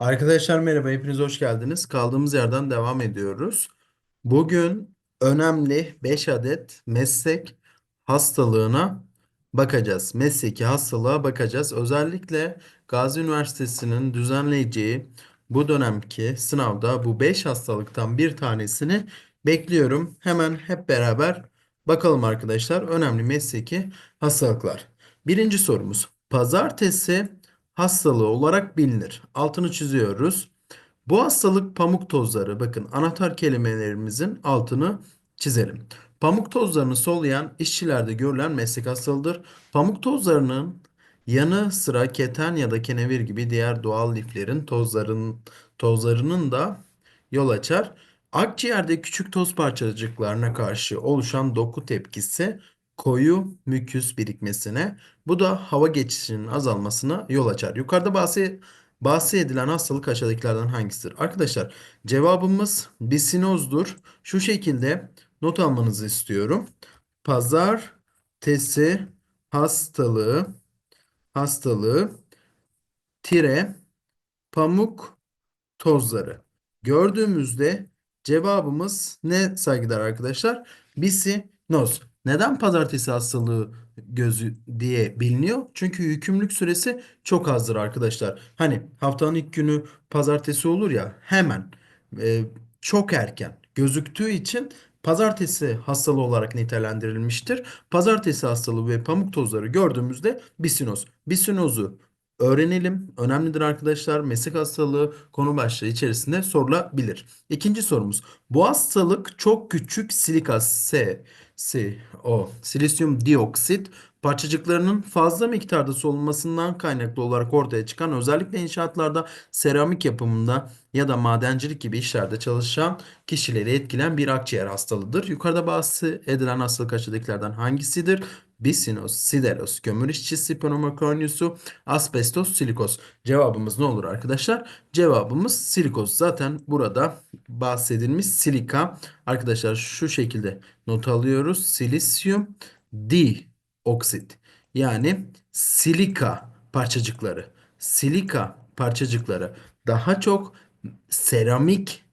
Arkadaşlar merhaba, hepiniz hoş geldiniz. Kaldığımız yerden devam ediyoruz. Bugün önemli 5 adet meslek hastalığına bakacağız. Mesleki hastalığa bakacağız. Özellikle Gazi Üniversitesi'nin düzenleyeceği bu dönemki sınavda bu 5 hastalıktan bir tanesini bekliyorum. Hemen hep beraber bakalım arkadaşlar. Önemli mesleki hastalıklar. Birinci sorumuz. Pazartesi hastalığı olarak bilinir. Altını çiziyoruz. Bu hastalık pamuk tozları. Bakın anahtar kelimelerimizin altını çizelim. Pamuk tozlarını soluyan işçilerde görülen meslek hastalığıdır. Pamuk tozlarının yanı sıra keten ya da kenevir gibi diğer doğal liflerin tozların, tozlarının da yol açar. Akciğerde küçük toz parçacıklarına karşı oluşan doku tepkisi koyu müküs birikmesine, bu da hava geçişinin azalmasına yol açar. Yukarıda bahsi Bahsedilen hastalık aşağıdakilerden hangisidir? Arkadaşlar cevabımız bisinozdur. Şu şekilde not almanızı istiyorum. Pazartesi hastalığı hastalığı tire pamuk tozları. Gördüğümüzde cevabımız ne saygıdeğer arkadaşlar? Bisinoz. Neden pazartesi hastalığı gözü diye biliniyor? Çünkü yükümlülük süresi çok azdır arkadaşlar. Hani haftanın ilk günü pazartesi olur ya hemen e, çok erken gözüktüğü için pazartesi hastalığı olarak nitelendirilmiştir. Pazartesi hastalığı ve pamuk tozları gördüğümüzde bisinoz. Bisinozu öğrenelim. Önemlidir arkadaşlar. Meslek hastalığı konu başlığı içerisinde sorulabilir. İkinci sorumuz. Bu hastalık çok küçük silika S, S, O, silisyum dioksit parçacıklarının fazla miktarda solunmasından kaynaklı olarak ortaya çıkan özellikle inşaatlarda, seramik yapımında ya da madencilik gibi işlerde çalışan kişileri etkilen bir akciğer hastalığıdır. Yukarıda bahsedilen hastalık aşağıdakilerden hangisidir? Bisinos, sideros, kömür işçisi, pneumokonyusu, asbestos, silikoz. Cevabımız ne olur arkadaşlar? Cevabımız silikoz. Zaten burada bahsedilmiş silika. Arkadaşlar şu şekilde not alıyoruz. Silisyum dioksit. Yani silika parçacıkları. Silika parçacıkları daha çok seramik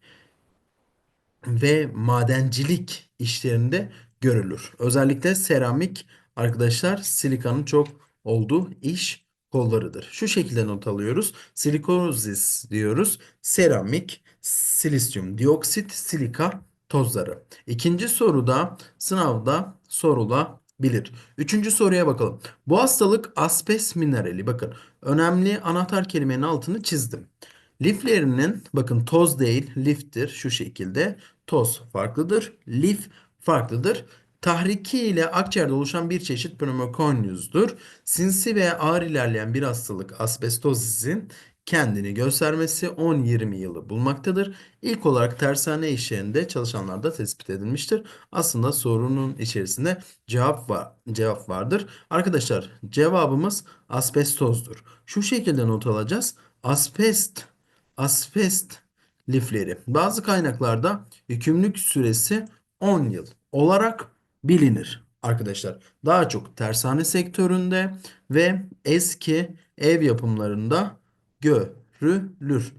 ve madencilik işlerinde görülür. Özellikle seramik arkadaşlar silikanın çok olduğu iş kollarıdır. Şu şekilde not alıyoruz. Silikozis diyoruz. Seramik, silisyum dioksit, silika tozları. İkinci soruda sınavda sorulabilir. Üçüncü soruya bakalım. Bu hastalık asbest minerali. Bakın önemli anahtar kelimenin altını çizdim. Liflerinin bakın toz değil liftir şu şekilde. Toz farklıdır. Lif farklıdır. Tahriki ile akciğerde oluşan bir çeşit pneumokonyüzdür. Sinsi ve ağır ilerleyen bir hastalık asbestozizin kendini göstermesi 10-20 yılı bulmaktadır. İlk olarak tersane işlerinde çalışanlarda tespit edilmiştir. Aslında sorunun içerisinde cevap var, cevap vardır. Arkadaşlar cevabımız asbestozdur. Şu şekilde not alacağız. Asbest asbest lifleri. Bazı kaynaklarda yükümlülük süresi 10 yıl olarak bilinir arkadaşlar. Daha çok tersane sektöründe ve eski ev yapımlarında görülür.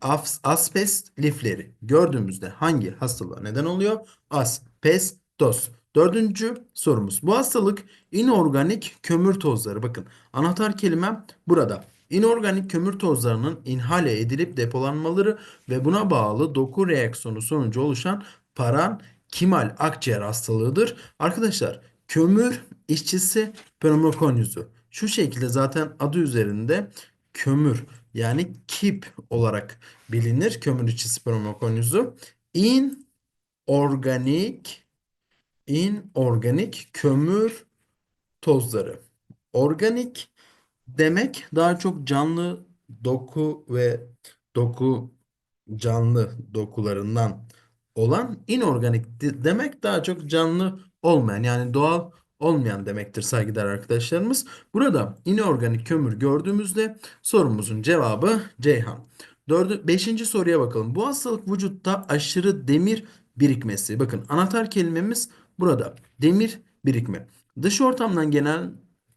As- Asbest lifleri gördüğümüzde hangi hastalığa neden oluyor? Asbestos. Dördüncü sorumuz. Bu hastalık inorganik kömür tozları. Bakın anahtar kelimem burada. İnorganik kömür tozlarının inhale edilip depolanmaları ve buna bağlı doku reaksiyonu sonucu oluşan parenkimal akciğer hastalığıdır. Arkadaşlar kömür işçisi pneumokonyusu. Şu şekilde zaten adı üzerinde kömür yani kip olarak bilinir kömür işçisi pneumokonyusu. İnorganik inorganik kömür tozları. Organik demek daha çok canlı doku ve doku canlı dokularından olan inorganik de- demek daha çok canlı olmayan yani doğal olmayan demektir saygıdeğer arkadaşlarımız. Burada inorganik kömür gördüğümüzde sorumuzun cevabı Ceyhan. Dördü, beşinci soruya bakalım. Bu hastalık vücutta aşırı demir birikmesi. Bakın anahtar kelimemiz burada. Demir birikme. Dış ortamdan gelen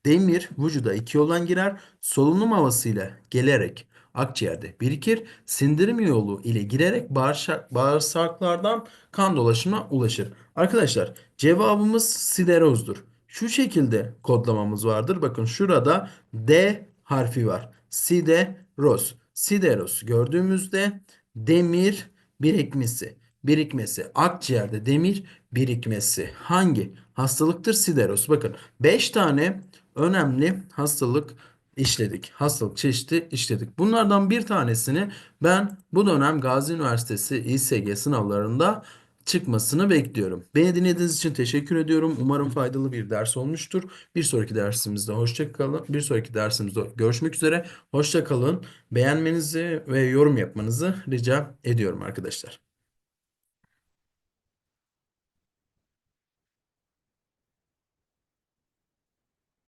demir vücuda iki yoldan girer. Solunum havasıyla gelerek akciğerde birikir. Sindirim yolu ile girerek bağırsak, bağırsaklardan kan dolaşımına ulaşır. Arkadaşlar cevabımız siderozdur. Şu şekilde kodlamamız vardır. Bakın şurada D harfi var. Sideroz. Sideroz gördüğümüzde demir birikmesi. Birikmesi. Akciğerde demir birikmesi. Hangi hastalıktır? Sideroz. Bakın 5 tane önemli hastalık işledik. Hastalık çeşidi işledik. Bunlardan bir tanesini ben bu dönem Gazi Üniversitesi İSG sınavlarında çıkmasını bekliyorum. Beni dinlediğiniz için teşekkür ediyorum. Umarım faydalı bir ders olmuştur. Bir sonraki dersimizde hoşça kalın. Bir sonraki dersimizde görüşmek üzere. Hoşça kalın. Beğenmenizi ve yorum yapmanızı rica ediyorum arkadaşlar.